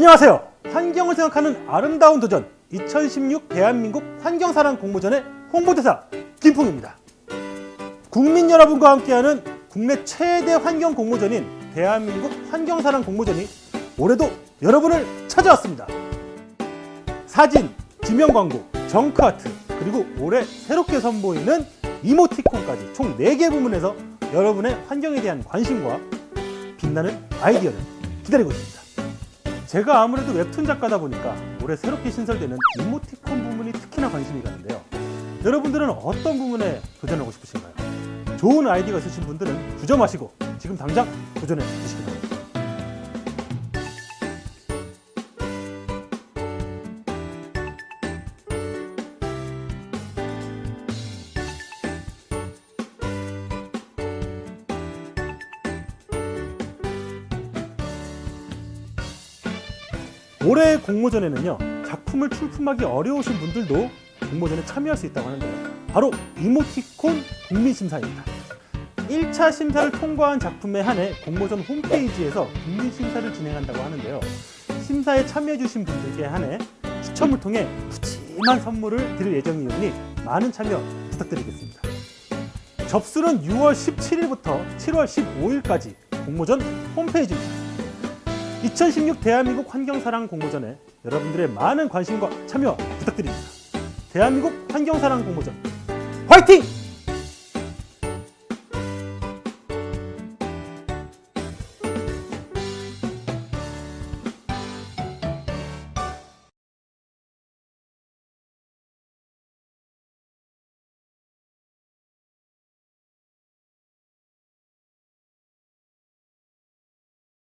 안녕하세요. 환경을 생각하는 아름다운 도전 2016 대한민국 환경사랑 공모전의 홍보대사 김풍입니다. 국민 여러분과 함께하는 국내 최대 환경 공모전인 대한민국 환경사랑 공모전이 올해도 여러분을 찾아왔습니다. 사진, 지명 광고, 정크 아트, 그리고 올해 새롭게 선보이는 이모티콘까지 총 4개 부문에서 여러분의 환경에 대한 관심과 빛나는 아이디어를 기다리고 있습니다. 제가 아무래도 웹툰 작가다 보니까 올해 새롭게 신설되는 이모티콘 부문이 특히나 관심이 가는데요. 여러분들은 어떤 부문에 도전하고 싶으신가요? 좋은 아이디어가 있으신 분들은 주저 마시고 지금 당장 도전해 주시기 바랍니다. 올해 공모전에는요 작품을 출품하기 어려우신 분들도 공모전에 참여할 수 있다고 하는데요. 바로 이모티콘 국민심사입니다. 1차 심사를 통과한 작품에 한해 공모전 홈페이지에서 국민심사를 진행한다고 하는데요. 심사에 참여해주신 분들께 한해 추첨을 통해 푸짐한 선물을 드릴 예정이오니 많은 참여 부탁드리겠습니다. 접수는 6월 17일부터 7월 15일까지 공모전 홈페이지입니다 2016 대한민국 환경사랑 공모전에 여러분들의 많은 관심과 참여 부탁드립니다. 대한민국 환경사랑 공모전 화이팅!